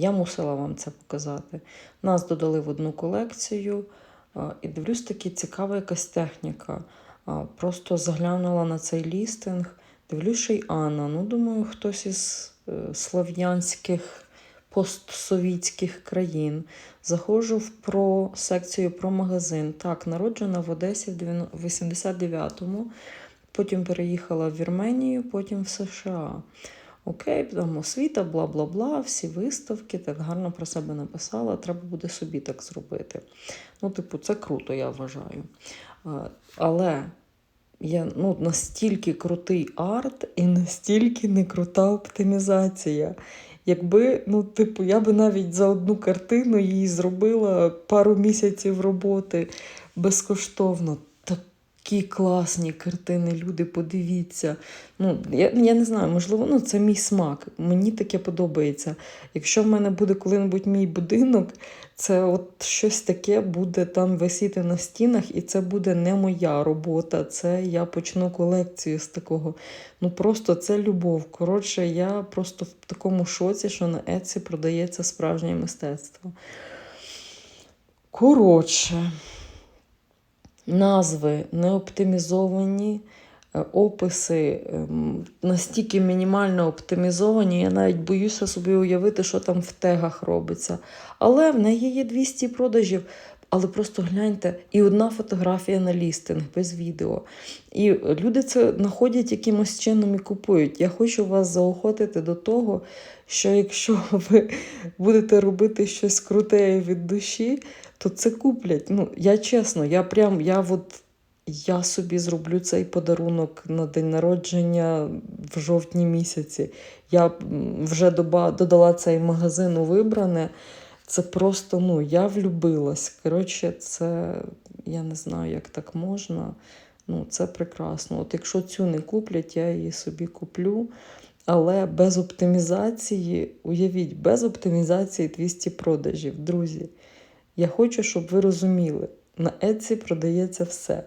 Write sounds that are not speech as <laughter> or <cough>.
Я мусила вам це показати. Нас додали в одну колекцію, і дивлюсь, таки цікава якась техніка. Просто заглянула на цей лістинг. Дивлюсь, ще й Анна. Ну, думаю, хтось із е, слов'янських постсовітських країн. Заходжу в про секцію про магазин. Так, народжена в Одесі в 89-му, потім переїхала в Вірменію, потім в США. Окей, там освіта, бла бла бла, всі виставки, так гарно про себе написала. Треба буде собі так зробити. Ну, типу, це круто, я вважаю. Але я, ну, настільки крутий арт і настільки не крута оптимізація. Якби, ну, типу, я би навіть за одну картину їй зробила пару місяців роботи безкоштовно. Такі класні картини, люди, подивіться. Ну, я, я не знаю, можливо, ну, це мій смак. Мені таке подобається. Якщо в мене буде коли-небудь мій будинок, це от щось таке буде там висіти на стінах, і це буде не моя робота. Це я почну колекцію з такого. Ну просто це любов. Коротше, я просто в такому шоці, що на Еці продається справжнє мистецтво. Коротше, назви не оптимізовані, е, описи ем, настільки мінімально оптимізовані, я навіть боюся собі уявити, що там в тегах робиться. Але в неї є 200 продажів. Але просто гляньте, і одна фотографія на лістинг без відео. І люди це знаходять якимось чином і купують. Я хочу вас заохотити до того, що якщо <laughs> ви будете робити щось круте від душі, то це куплять. Ну, я чесно, я прям я от. Я собі зроблю цей подарунок на день народження в жовтні місяці. Я вже додала цей магазин у вибране. Це просто, ну, я влюбилась. Коротше, це я не знаю, як так можна. Ну, це прекрасно. От якщо цю не куплять, я її собі куплю. Але без оптимізації, уявіть, без оптимізації 200 продажів. Друзі, я хочу, щоб ви розуміли, на Etsy продається все.